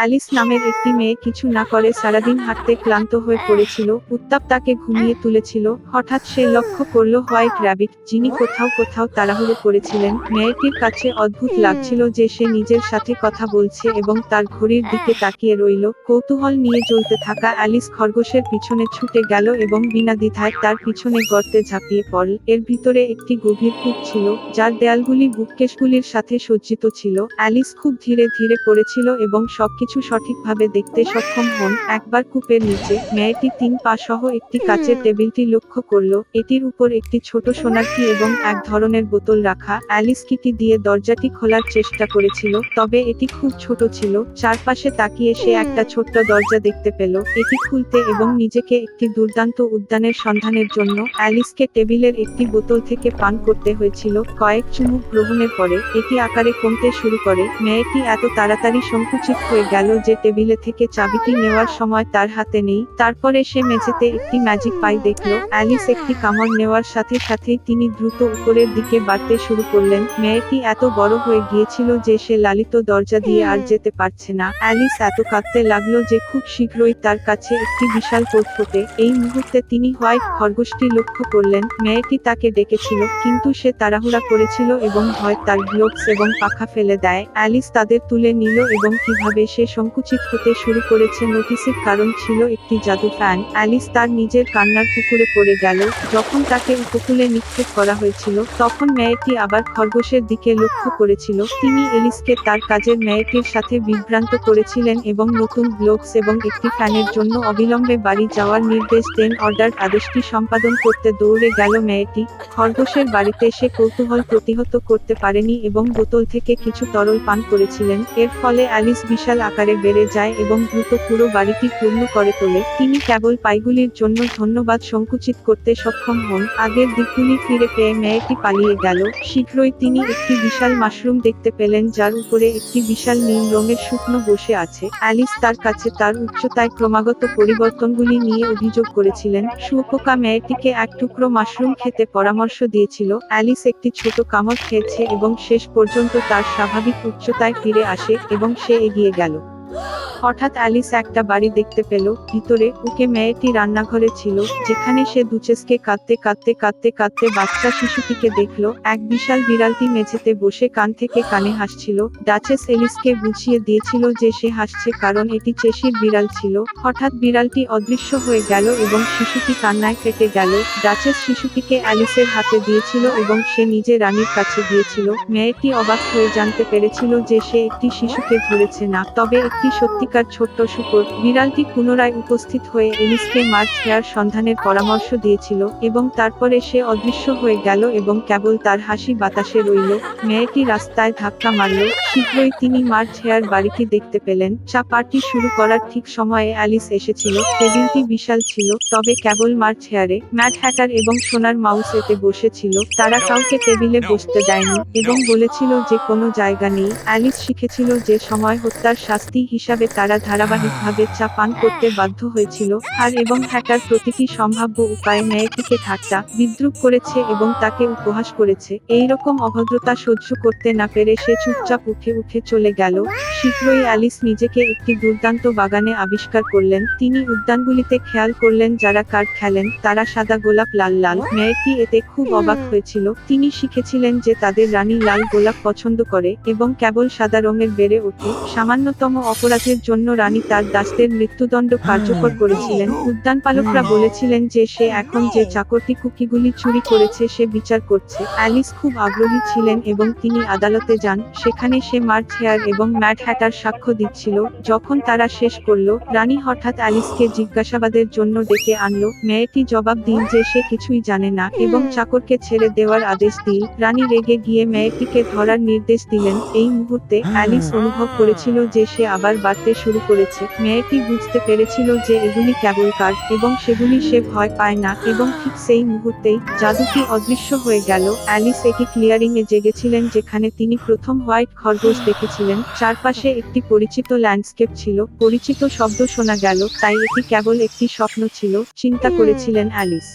Alice নামের একটি মেয়ে কিছু না করে সারাদিন হাঁটতে ক্লান্ত হয়ে পড়েছিল উত্তাপ তাকে ঘুমিয়ে তুলেছিল হঠাৎ সে লক্ষ্য করল হোয়াইট র্যাবিট যিনি কোথাও কোথাও তাড়াহুড়ো করেছিলেন মেয়েটির কাছে অদ্ভুত লাগছিল যে সে নিজের সাথে কথা বলছে এবং তার ঘড়ির দিকে তাকিয়ে রইল কৌতূহল নিয়ে চলতে থাকা অ্যালিস খরগোশের পিছনে ছুটে গেল এবং বিনা দ্বিধায় তার পিছনে গর্তে ঝাঁপিয়ে পড়ল এর ভিতরে একটি গভীর কূপ ছিল যার দেয়ালগুলি বুককেশগুলির সাথে সজ্জিত ছিল অ্যালিস খুব ধীরে ধীরে পড়েছিল এবং সবকিছু সঠিকভাবে দেখতে সক্ষম হন। একবার কূপের নিচে মেয়েটি তিন পা সহ একটি কাচের টেবিলটি লক্ষ্য করল এটির উপর একটি ছোট সোনার কি এবং এক ধরনের বোতল রাখা। অ্যালিস কিটি দিয়ে দরজাটি খোলার চেষ্টা করেছিল তবে এটি খুব ছোট ছিল। চারপাশে তাকিয়ে সে একটা ছোট্ট দরজা দেখতে পেল। এটি খুলতে এবং নিজেকে একটি দুর্দান্ত উদ্যানের সন্ধানের জন্য অ্যালিসকে টেবিলের একটি বোতল থেকে পান করতে হয়েছিল। কয়েক চুমুক গ্রহণের পরে এটি আকারে কমতে শুরু করে। মেয়েটি এত তাড়াতাড়ি সংকুচিত হয়ে গেল। যে টেবিলে থেকে চাবিটি নেওয়ার সময় তার হাতে নেই। তারপরে সে মেঝেতে একটি ম্যাজিক পাই দেখল। অ্যালিস একটি কামড় নেওয়ার সাথে সাথেই তিনি দ্রুত উপরের দিকে বাড়তে শুরু করলেন। মেয়েটি এত বড় হয়ে গিয়েছিল যে সে লালিত দরজা দিয়ে আর যেতে পারছে না। অ্যালিস এত কাঁদতে লাগল যে খুব শীঘ্রই তার কাছে একটি বিশাল কোট ফোটে এই মুহূর্তে তিনি হোয়াইট খরগোশটি লক্ষ্য করলেন। মেয়েটি তাকে ডেকেছিল, কিন্তু সে তাড়াহুড়া করেছিল এবং হয় তার গ্লোভস এবং পাখা ফেলে দেয়। অ্যালিস তাদের তুলে নিল এবং কীভাবে সে সংকুচিত হতে শুরু করেছে নোটিসের কারণ ছিল একটি জাদু ফ্যান অ্যালিস তার নিজের কান্নার পুকুরে পড়ে গেল। যখন তাকে উপকূলে নিক্ষেপ করা হয়েছিল, তখন মেয়েটি আবার খরগোশের দিকে লক্ষ্য করেছিল। তিনি এলিসকে তার কাজের মেয়েটির সাথে বিভ্রান্ত করেছিলেন এবং নতুন গ্লোভস এবং একটি ফ্যানের জন্য অবিলম্বে বাড়ি যাওয়ার নির্দেশ দেন অর্ডার আদেশটি সম্পাদন করতে দৌড়ে গেল মেয়েটি। খরগোশের বাড়িতে সে কৌতূহল প্রতিহত করতে পারেনি এবং বোতল থেকে কিছু তরল পান করেছিলেন। এর ফলে অ্যালিস বিশাল আকারে বেড়ে যায় এবং দ্রুত পুরো বাড়িটি পূর্ণ করে তোলে, তিনি কেবল পাইগুলির জন্য ধন্যবাদ সংকুচিত করতে সক্ষম হন। আগের দিকগুলি ফিরে পেয়ে মেয়েটি পালিয়ে গেল। শীঘ্রই তিনি একটি বিশাল মাশরুম দেখতে পেলেন, যার উপরে একটি বিশাল নীল রঙের শুকনো বসে আছে। অ্যালিস তার কাছে তার উচ্চতায় ক্রমাগত পরিবর্তনগুলি নিয়ে অভিযোগ করেছিলেন। শুয়োপোকা মেয়েটিকে এক টুকরো মাশরুম খেতে পরামর্শ দিয়েছিল। অ্যালিস একটি ছোট কামড় খেয়েছে এবং শেষ পর্যন্ত তার স্বাভাবিক উচ্চতায় ফিরে আসে এবং সে এগিয়ে গেল। হঠাৎ অ্যালিস একটা বাড়ি দেখতে পেল, ভিতরে উকে মেয়েটি রান্নাঘরে ছিল, যেখানে সে দুচেসকে কাঁদতে কাঁদতে কাঁদতে কাঁদতে বাচ্চা শিশুটিকে দেখল, এক বিশাল বিড়ালটি মেঝেতে বসে কান থেকে কানে হাসছিল, ডাচেস এলিসকে বুঝিয়ে দিয়েছিল যে সে হাসছে কারণ এটি চেশির বিড়াল ছিল, হঠাৎ বিড়ালটি অদৃশ্য হয়ে গেল এবং শিশুটি কান্নায় কেটে গেল, ডাচেস শিশুটিকে অ্যালিসের হাতে দিয়েছিল এবং সে নিজে রানীর কাছে গিয়েছিল মেয়েটি অবাক হয়ে জানতে পেরেছিল যে সে একটি শিশুকে ধরেছে না, তবে একটি সত্যিকার ছোট্ট শুকর? বিড়ালটি পুনরায় উপস্থিত হয়ে এলিসকে মার্চ হেয়ার সন্ধানের পরামর্শ দিয়েছিল এবং তারপরে সে অদৃশ্য হয়ে গেল এবং কেবল তার হাসি বাতাসে রইল। মেয়েটি রাস্তায় ধাক্কা মারল। শীঘ্রই তিনি মার্চ হেয়ার বাড়িটি দেখতে পেলেন। চা পার্টি শুরু করার ঠিক সময়ে অ্যালিস এসেছিল। টেবিলটি বিশাল ছিল তবে কেবল মার্চ হেয়ারে। ম্যাট হ্যাটার এবং সোনার মাউস এতে বসেছিল। তারা কাউকে টেবিলে বসতে দেয়নি এবং বলেছিল যে কোনো জায়গা নেই। অ্যালিস শিখেছিল যে সময় হত্যার শাস্তি হিসাবে তারা ধারাবাহিকভাবে চা পান করতে বাধ্য হয়েছিল আর এবং হ্যাকার প্রতিটি সম্ভাব্য উপায়ে মেয়েটিকে ঠাট্টা বিদ্রুপ করেছে এবং তাকে উপহাস করেছে। এই রকম অভদ্রতা সহ্য করতে না পেরে সে চুপচাপ উঠে উঠে চলে গেল। শীঘ্রই অ্যালিস নিজেকে একটি দুর্দান্ত বাগানে আবিষ্কার করলেন। তিনি উদ্যানগুলিতে খেয়াল করলেন যারা কার্ড খেলেন তারা সাদা গোলাপ লাল লাল। মেয়েটি এতে খুব অবাক হয়েছিল। তিনি শিখেছিলেন যে তাদের রানী লাল গোলাপ পছন্দ করে এবং কেবল সাদা রঙের বেড়ে ওঠে। সামান্যতম অপরাধের জন্য রানী তার দাসদের মৃত্যুদণ্ড কার্যকর করেছিলেন উদ্যানপালকরা বলেছিলেন যে সে এখন যে চাকরটি কুকিগুলি চুরি করেছে সে বিচার করছে অ্যালিস খুব আগ্রহী ছিলেন এবং তিনি আদালতে যান সেখানে সে মার্চ হেয়ার এবং ম্যাট হ্যাটার সাক্ষ্য দিচ্ছিল যখন তারা শেষ করল রানী হঠাৎ অ্যালিসকে জিজ্ঞাসাবাদের জন্য ডেকে আনলো মেয়েটি জবাব দিন যে সে কিছুই জানে না এবং চাকরকে ছেড়ে দেওয়ার আদেশ দিল রানী রেগে গিয়ে মেয়েটিকে ধরার নির্দেশ দিলেন এই মুহূর্তে অ্যালিস অনুভব করেছিল যে সে আবার বাড়তে শুরু করেছে। মেয়েটি বুঝতে পেরেছিল যে এগুলি কেবল কার্ড এবং সেগুলি সে ভয় পায় না এবং ঠিক সেই মুহূর্তেই জাদুটি অদৃশ্য হয়ে গেল। অ্যালিস একটি ক্লিয়ারিং এ জেগেছিলেন যেখানে তিনি প্রথম হোয়াইট খরগোশ দেখেছিলেন। চারপাশে একটি পরিচিত ল্যান্ডস্কেপ ছিল। পরিচিত শব্দ শোনা গেল, তাই এটি কেবল একটি স্বপ্ন ছিল, চিন্তা করেছিলেন অ্যালিস।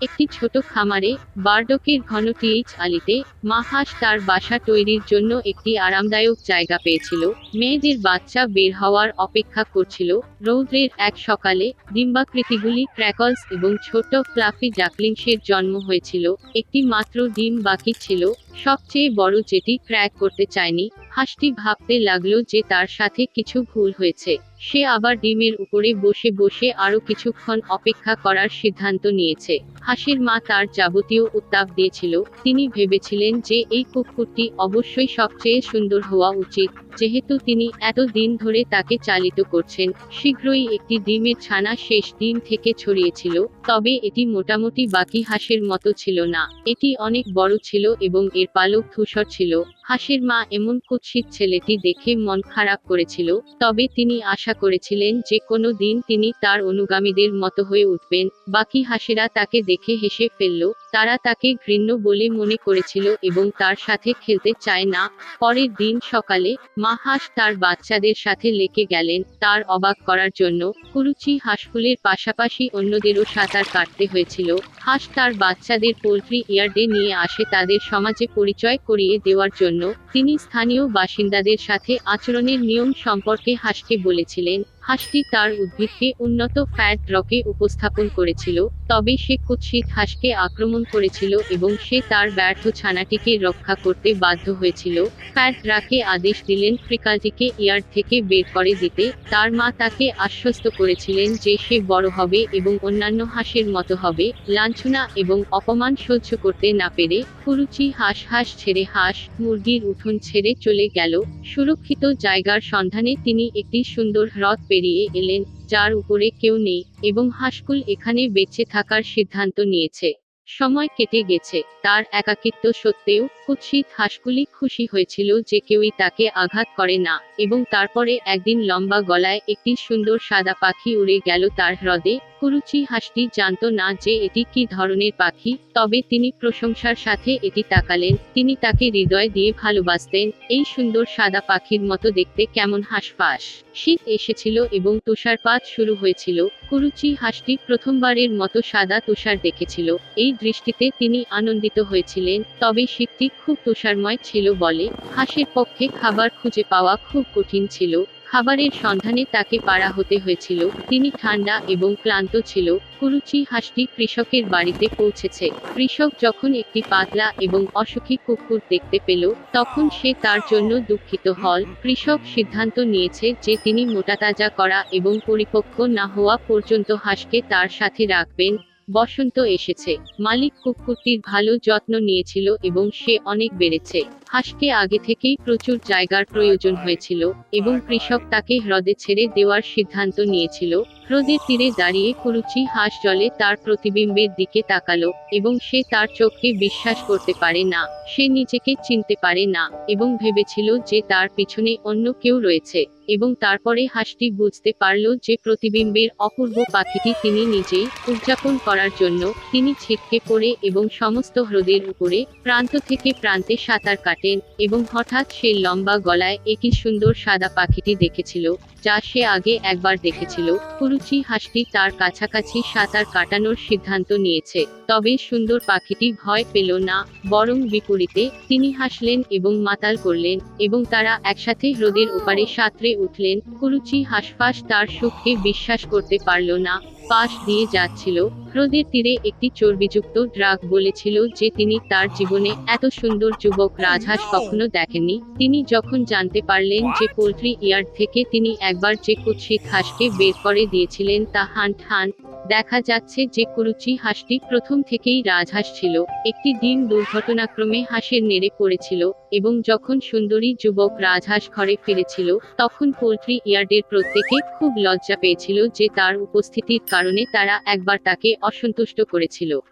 একটি ছোট খামারে বার্ডকের ঘন টিএইচ আলিতে মাহাস তার বাসা তৈরির জন্য একটি আরামদায়ক জায়গা পেয়েছিল। মেয়েদের বাচ্চা বের হওয়ার অপেক্ষা করছিল। রৌদ্রের এক সকালে ডিম্বাকৃতিগুলি ক্র্যাকলস এবং ছোট ফ্লাফি জাকলিংসের জন্ম হয়েছিল। একটি মাত্র ডিম বাকি ছিল। সবচেয়ে বড় যেটি ক্র্যাক করতে চায়নি, হাঁসটি ভাবতে লাগল যে তার সাথে কিছু ভুল হয়েছে। সে আবার ডিমের উপরে বসে বসে আরও কিছুক্ষণ অপেক্ষা করার সিদ্ধান্ত নিয়েছে। হাসির মা তার যাবতীয় উত্তাপ দিয়েছিল। তিনি ভেবেছিলেন যে এই কুকুরটি অবশ্যই সবচেয়ে সুন্দর হওয়া উচিত। যেহেতু তিনি এত দিন ধরে তাকে চালিত করছেন, শীঘ্রই একটি ডিমের ছানা শেষ ডিম থেকে ছড়িয়েছিল, তবে এটি মোটামুটি বাকি হাঁসের মতো ছিল না। এটি অনেক বড় ছিল এবং এর পালক ধূসর ছিল। হাঁসের মা এমন কুৎসিত ছেলেটি দেখে মন খারাপ করেছিল, তবে তিনি আশা করেছিলেন যে কোনো দিন তিনি তার অনুগামীদের মতো হয়ে উঠবেন, বাকি হাঁসেরা তাকে দেখে হেসে ফেলল, তারা তাকে ঘৃণ্য বলে মনে করেছিল এবং তার সাথে খেলতে চায় না, পরের দিন সকালে, মা হাঁস তার বাচ্চাদের সাথে লেকে গেলেন, তার অবাক করার জন্য, কুরুচি হাঁসফুলের পাশাপাশি অন্যদেরও সাঁতার কাটতে হয়েছিল, হাঁস তার বাচ্চাদের পোল্ট্রি ইয়ার্ডে নিয়ে আসে তাদের সমাজে পরিচয় করিয়ে দেওয়ার জন্য। তিনি স্থানীয় বাসিন্দাদের সাথে আচরণের নিয়ম সম্পর্কে হাসতে বলেছিলেন। হাঁসটি তার উদ্ভিদকে উন্নত ফ্যাট রকে উপস্থাপন করেছিল, তবে সে কুৎসিত হাঁসকে আক্রমণ করেছিল এবং সে তার ব্যর্থ ছানাটিকে রক্ষা করতে বাধ্য হয়েছিল। ফ্যাট রাকে আদেশ দিলেন ফ্রিকালটিকে ইয়ার্ড থেকে বের করে দিতে। তার মা তাকে আশ্বস্ত করেছিলেন যে সে বড় হবে এবং অন্যান্য হাঁসের মতো হবে। লাঞ্ছনা এবং অপমান সহ্য করতে না পেরে কুরুচি হাঁস হাঁস ছেড়ে হাঁস, মুরগির উঠোন ছেড়ে চলে গেল। সুরক্ষিত জায়গার সন্ধানে তিনি একটি সুন্দর হ্রদ পেরিয়ে এলেন, যার উপরে কেউ নেই এবং হাসকুল এখানে বেঁচে থাকার সিদ্ধান্ত নিয়েছে। সময় কেটে গেছে, তার একাকিত্ব সত্ত্বেও কুৎসিত হাঁসগুলি খুশি হয়েছিল যে কেউই তাকে আঘাত করে না, এবং তারপরে একদিন লম্বা গলায় একটি সুন্দর সাদা পাখি উড়ে গেল তার হ্রদে। কুরুচি হাঁসটি জানতো না যে এটি কি ধরনের পাখি, তবে তিনি প্রশংসার সাথে এটি তাকালেন। তিনি তাকে হৃদয় দিয়ে ভালোবাসতেন, এই সুন্দর সাদা পাখির মতো দেখতে কেমন হাঁসফাঁস। শীত এসেছিল এবং তুষারপাত শুরু হয়েছিল। কুরুচি হাঁসটি প্রথমবারের মতো সাদা তুষার দেখেছিল। এই দৃষ্টিতে তিনি আনন্দিত হয়েছিলেন, তবে শীতটি খুব তুষারময় ছিল বলে হাঁসের পক্ষে খাবার খুঁজে পাওয়া খুব কঠিন ছিল। খাবারের সন্ধানে তাকে পাড়া হতে হয়েছিল। তিনি ঠান্ডা এবং ক্লান্ত ছিল। কুরুচি হাঁসটি কৃষকের বাড়িতে পৌঁছেছে। কৃষক যখন একটি পাতলা এবং অসুখী কুকুর দেখতে পেল, তখন সে তার জন্য দুঃখিত হল। কৃষক সিদ্ধান্ত নিয়েছে যে তিনি মোটাতাজা করা এবং পরিপক্ক না হওয়া পর্যন্ত হাঁসকে তার সাথে রাখবেন। বসন্ত এসেছে। মালিক কুকুরটির ভালো যত্ন নিয়েছিল এবং সে অনেক বেড়েছে। হাঁসকে আগে থেকেই প্রচুর জায়গার প্রয়োজন হয়েছিল এবং কৃষক তাকে হ্রদে ছেড়ে দেওয়ার সিদ্ধান্ত নিয়েছিল। হ্রদের তীরে দাঁড়িয়ে কুরুচি হাঁস জলে তার প্রতিবিম্বের দিকে তাকালো এবং সে তার চোখকে বিশ্বাস করতে পারে না, সে নিজেকে চিনতে পারে না এবং ভেবেছিল যে তার পিছনে অন্য কেউ রয়েছে। এবং তারপরে হাঁসটি বুঝতে পারল যে প্রতিবিম্বের অপূর্ব পাখিটি তিনি নিজেই উদযাপন করার জন্য তিনি ছিটকে পড়ে এবং সমস্ত হ্রদের উপরে প্রান্ত থেকে প্রান্তে সাঁতার কাটেন এবং হঠাৎ সে লম্বা গলায় একই সুন্দর সাদা পাখিটি দেখেছিল, যা সে আগে একবার দেখেছিল। কুরুচি হাঁসটি তার কাছাকাছি সাঁতার কাটানোর সিদ্ধান্ত নিয়েছে, তবে সুন্দর পাখিটি ভয় পেল না, বরং বিপরীতে তিনি হাসলেন এবং মাতাল করলেন এবং তারা একসাথে হ্রদের ওপারে সাঁতরে উঠলেন, কুরুচি হাসফাস তার সুখকে বিশ্বাস করতে পারল না। পাশ দিয়ে যাচ্ছিল। হ্রদের তীরে একটি চর্বিযুক্ত ড্রাগ বলেছিল যে তিনি তার জীবনে এত সুন্দর যুবক রাজহাঁস কখনো দেখেননি। তিনি যখন জানতে পারলেন যে পোল্ট্রি ইয়ার্ড থেকে তিনি একবার যে কুৎসিক হাঁসকে বের করে দিয়েছিলেন তা হান্ট হান দেখা যাচ্ছে যে কুরুচি হাঁসটি প্রথম থেকেই রাজহাঁস ছিল, একটি দিন দুর্ঘটনাক্রমে হাঁসের নেড়ে পড়েছিল এবং যখন সুন্দরী যুবক রাজহাঁস ঘরে ফিরেছিল, তখন পোলট্রি ইয়ার্ডের প্রত্যেকে খুব লজ্জা পেয়েছিল যে তার উপস্থিতির কারণে তারা একবার তাকে অসন্তুষ্ট করেছিল।